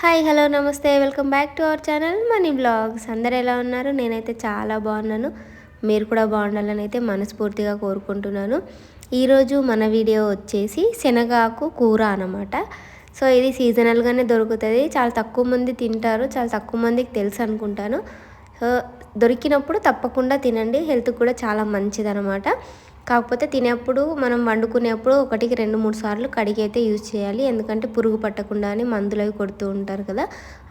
Hi hello నమస్తే. Welcome back to our channel money vlogs. అందరు ఎలా ఉన్నారు? నేనైతే చాలా బాగున్నాను. మీరు కూడా బాగుండాలని అయితే మనస్ఫూర్తిగా కోరుకుంటున్నాను. ఈరోజు మన వీడియో వచ్చేసి శనగాకు కూర అనమాట సో ఇది సీజనల్గానే దొరుకుతుంది. చాలా తక్కువ మంది తింటారు. చాలా తక్కువ మందికి తెలుసు అనుకుంటాను. సో దొరికినప్పుడు తప్పకుండా తినండి. హెల్త్ కూడా చాలా మంచిది అనమాట కాకపోతే తినేప్పుడు మనం వండుకునేప్పుడు ఒకటికి రెండు మూడు సార్లు కడిగి అయితే యూజ్ చేయాలి. ఎందుకంటే పురుగు పట్టకుండా అని మందులు అవి కొడుతూ ఉంటారు కదా.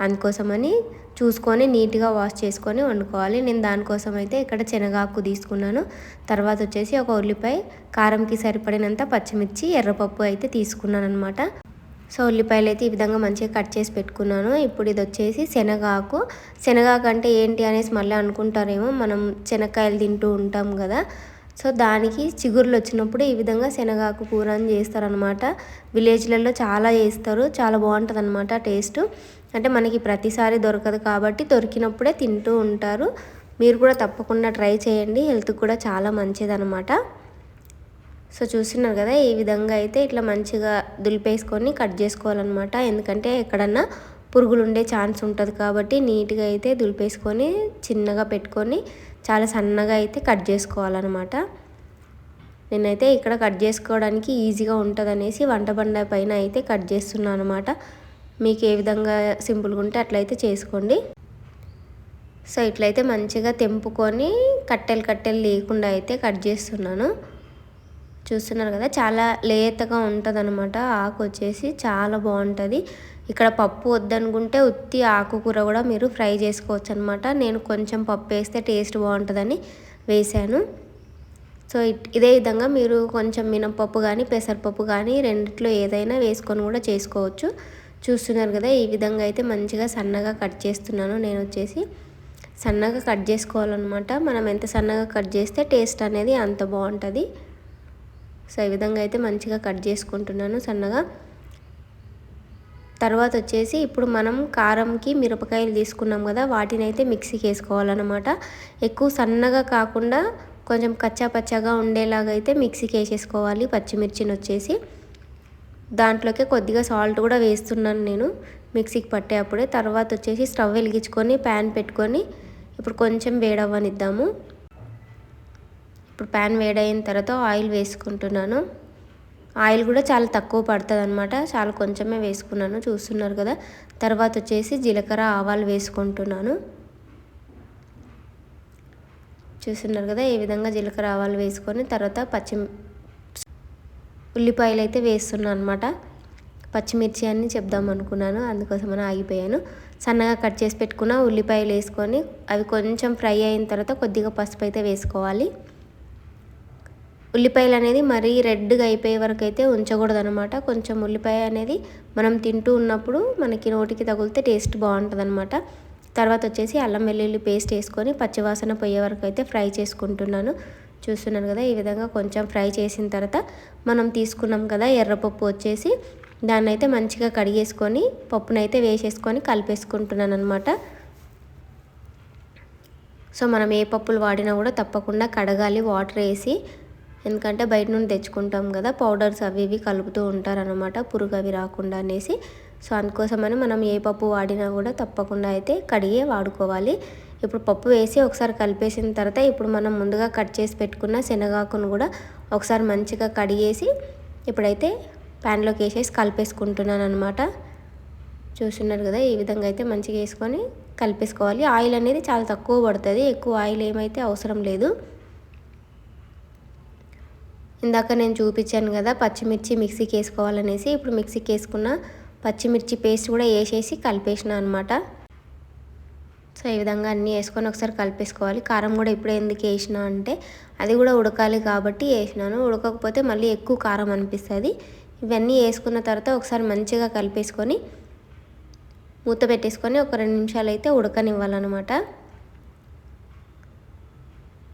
అందుకోసమని చూసుకొని నీట్గా వాష్ చేసుకొని వండుకోవాలి. నేను దానికోసం అయితే ఇక్కడ శనగాకు తీసుకున్నాను. తర్వాత వచ్చేసి ఒక ఉల్లిపాయ కారంకి సరిపడినంత పచ్చిమిర్చి ఎర్రపప్పు అయితే తీసుకున్నాను అనమాట సో ఉల్లిపాయలు అయితే ఈ విధంగా మంచిగా కట్ చేసి పెట్టుకున్నాను. ఇప్పుడు ఇది వచ్చేసి శనగాకు. శనగాకు అంటే ఏంటి అనేసి మళ్ళీ అనుకుంటారేమో. మనం శనక్కాయలు తింటూ ఉంటాం కదా. సో దానికి చిగుర్లు వచ్చినప్పుడు ఈ విధంగా శనగాకు కూర అని చేస్తారనమాట విలేజ్లలో చాలా చేస్తారు. చాలా బాగుంటుంది అనమాట టేస్ట్. అంటే మనకి ప్రతిసారి దొరకదు కాబట్టి దొరికినప్పుడే తింటూ ఉంటారు. మీరు కూడా తప్పకుండా ట్రై చేయండి. హెల్త్ కూడా చాలా మంచిదనమాట సో చూస్తున్నారు కదా ఈ విధంగా అయితే ఇట్లా మంచిగా దులిపేసుకొని కట్ చేసుకోవాలన్నమాట. ఎందుకంటే ఎక్కడన్నా పురుగులు ఉండే ఛాన్స్ ఉంటుంది కాబట్టి నీట్గా అయితే దులిపేసుకొని చిన్నగా పెట్టుకొని చాలా సన్నగా అయితే కట్ చేసుకోవాలన్నమాట. నేనైతే ఇక్కడ కట్ చేసుకోవడానికి ఈజీగా ఉంటుంది అనేసి వంట బండ పైన అయితే కట్ చేస్తున్నాను అనమాట మీకు ఏ విధంగా సింపుల్గా ఉంటే అట్లయితే చేసుకోండి. సో ఇట్లయితే మంచిగా తెంపుకొని కట్టెలు కట్టెలు లేకుండా అయితే కట్ చేస్తున్నాను. చూస్తున్నారు కదా చాలా లేతగా ఉంటుంది అనమాట ఆకు వచ్చేసి చాలా బాగుంటుంది. ఇక్కడ పప్పు వద్దనుకుంటే ఉత్తి ఆకుకూర కూడా మీరు ఫ్రై చేసుకోవచ్చు అనమాట నేను కొంచెం పప్పు వేస్తే టేస్ట్ బాగుంటుందని వేశాను. సో ఇదే విధంగా మీరు కొంచెం మినపప్పు కానీ పెసరపప్పు కానీ రెండిట్లో ఏదైనా వేసుకొని కూడా చేసుకోవచ్చు. చూస్తున్నారు కదా ఈ విధంగా అయితే మంచిగా సన్నగా కట్ చేస్తున్నాను నేను వచ్చేసి. సన్నగా కట్ చేసుకోవాలన్నమాట. మనం ఎంత సన్నగా కట్ చేస్తే టేస్ట్ అనేది అంత బాగుంటుంది. సో ఈ విధంగా అయితే మంచిగా కట్ చేసుకుంటున్నాను సన్నగా. తర్వాత వచ్చేసి ఇప్పుడు మనం కారంకి మిరపకాయలు తీసుకున్నాం కదా వాటిని అయితే మిక్సీకి వేసుకోవాలన్నమాట. ఎక్కువ సన్నగా కాకుండా కొంచెం కచ్చా పచ్చగా ఉండేలాగా అయితే మిక్సీకి వేసేసుకోవాలి పచ్చిమిర్చిని వచ్చేసి. దాంట్లోకి కొద్దిగా సాల్ట్ కూడా వేస్తున్నాను నేను మిక్సీకి పట్టేటప్పుడే తర్వాత వచ్చేసి స్టవ్ వెలిగించుకొని ప్యాన్ పెట్టుకొని ఇప్పుడు కొంచెం వేడవ్వనిద్దాము. ఇప్పుడు ప్యాన్ వేడైన తర్వాత ఆయిల్ వేసుకుంటున్నాను. ఆయిల్ కూడా చాలా తక్కువ పడుతుంది అనమాట చాలా కొంచెమే వేసుకున్నాను. చూస్తున్నారు కదా. తర్వాత వచ్చేసి జీలకర్ర ఆవాలు వేసుకుంటున్నాను. చూస్తున్నారు కదా ఈ విధంగా జీలకర్ర ఆవాలు వేసుకొని తర్వాత పచ్చి ఉల్లిపాయలు అయితే వేస్తున్నాను అనమాట పచ్చిమిర్చి అని చెప్దాం అనుకున్నాను. అందుకోసమని ఆగిపోయాను. సన్నగా కట్ చేసి పెట్టుకున్న ఉల్లిపాయలు వేసుకొని అవి కొంచెం ఫ్రై అయిన తర్వాత కొద్దిగా పసుపు అయితే వేసుకోవాలి. ఉల్లిపాయలు అనేది మరీ రెడ్గా అయిపోయే వరకు అయితే ఉంచకూడదు అనమాట కొంచెం ఉల్లిపాయ అనేది మనం తింటూ ఉన్నప్పుడు మనకి నోటికి తగిలితే టేస్ట్ బాగుంటుంది అనమాట తర్వాత వచ్చేసి అల్లం వెల్లుల్లి పేస్ట్ వేసుకొని పచ్చివాసన పోయే వరకు అయితే ఫ్రై చేసుకుంటున్నాను. చూస్తున్నాను కదా ఈ విధంగా కొంచెం ఫ్రై చేసిన తర్వాత మనం తీసుకున్నాం కదా ఎర్రపప్పు వచ్చేసి దాన్ని అయితే మంచిగా కడిగేసుకొని పప్పునైతే వేసేసుకొని కలిపేసుకుంటున్నాను అనమాట సో మనం ఏ పప్పులు వాడినా కూడా తప్పకుండా కడగాలి వాటర్ వేసి ఎందుకంటే బయట నుండి తెచ్చుకుంటాం కదా పౌడర్స్ అవి ఇవి కలుపుతూ ఉంటారనమాట పురుగు అవి రాకుండా అనేసి. సో అందుకోసమని మనం ఏ పప్పు వాడినా కూడా తప్పకుండా అయితే కడిగే వాడుకోవాలి. ఇప్పుడు పప్పు వేసి ఒకసారి కలిపేసిన తర్వాత ఇప్పుడు మనం ముందుగా కట్ చేసి పెట్టుకున్న శనగాకును కూడా ఒకసారి మంచిగా కడిగేసి ఇప్పుడైతే ప్యాన్లోకి వేసేసి కలిపేసుకుంటున్నాను అనమాట చూస్తున్నారు కదా ఈ విధంగా అయితే మంచిగా వేసుకొని కలిపేసుకోవాలి. ఆయిల్ అనేది చాలా తక్కువ పడుతుంది ఎక్కువ ఆయిల్ ఏమైతే అవసరం లేదు. ఇందాక నేను చూపించాను కదా పచ్చిమిర్చి మిక్సీకి వేసుకోవాలనేసి ఇప్పుడు మిక్సీకి వేసుకున్న పచ్చిమిర్చి పేస్ట్ కూడా వేసేసి కలిపేసిన అనమాట సో ఈ విధంగా అన్నీ వేసుకొని ఒకసారి కలిపేసుకోవాలి. కారం కూడా ఇప్పుడు ఎందుకు వేసిన అంటే అది కూడా ఉడకాలి కాబట్టి వేసినాను. ఉడకకపోతే మళ్ళీ ఎక్కువ కారం అనిపిస్తుంది. ఇవన్నీ వేసుకున్న తర్వాత ఒకసారి మంచిగా కలిపేసుకొని మూత పెట్టేసుకొని ఒక రెండు నిమిషాలు అయితే ఉడకనివ్వాలన్నమాట.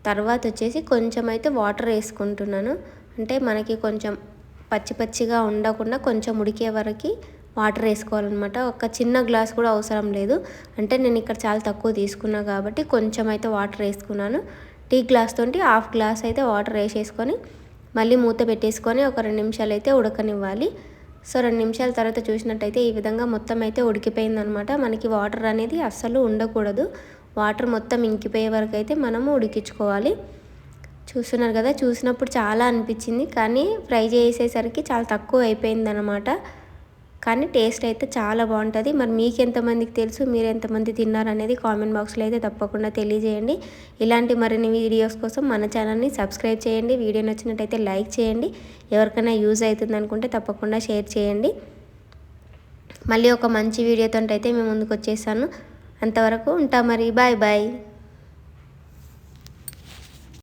తర్వాత వచ్చేసి కొంచెం అయితే వాటర్ వేసుకుంటున్నాను. అంటే మనకి కొంచెం పచ్చి పచ్చిగా ఉండకుండా కొంచెం ఉడికే వరకు వాటర్ వేసుకోవాలన్నమాట. ఒక చిన్న గ్లాస్ కూడా అవసరం లేదు. అంటే నేను ఇక్కడ చాలా తక్కువ తీసుకున్నా కాబట్టి కొంచెం అయితే వాటర్ వేసుకున్నాను. టీ గ్లాస్ తోటి హాఫ్ గ్లాస్ అయితే వాటర్ వేసేసుకొని మళ్ళీ మూత పెట్టేసుకొని ఒక రెండు నిమిషాలు అయితే ఉడకనివ్వాలి. సో రెండు నిమిషాల తర్వాత చూసినట్టయితే ఈ విధంగా మొత్తం అయితే ఉడికిపోయిందనమాట మనకి వాటర్ అనేది అస్సలు ఉండకూడదు. వాటర్ మొత్తం ఇంకిపోయే వరకు అయితే మనము ఉడికించుకోవాలి. చూస్తున్నారు కదా చూసినప్పుడు చాలా అనిపించింది. కానీ ఫ్రై చేసేసరికి చాలా తక్కువ అయిపోయిందనమాట కానీ టేస్ట్ అయితే చాలా బాగుంటుంది. మరి మీకు ఎంతమందికి తెలుసు మీరు ఎంతమంది తిన్నారు అనేది కామెంట్ బాక్స్లో అయితే తప్పకుండా తెలియజేయండి. ఇలాంటి మరిన్ని వీడియోస్ కోసం మన ఛానల్ని సబ్స్క్రైబ్ చేయండి. వీడియో నచ్చినట్టయితే లైక్ చేయండి. ఎవరికైనా యూజ్ అవుతుంది అనుకుంటే తప్పకుండా షేర్ చేయండి. మళ్ళీ ఒక మంచి వీడియోతో అయితే మేము ముందుకు వచ్చేసాను అంతవరకు ఉంటాం మరి బాయ్ బాయ్.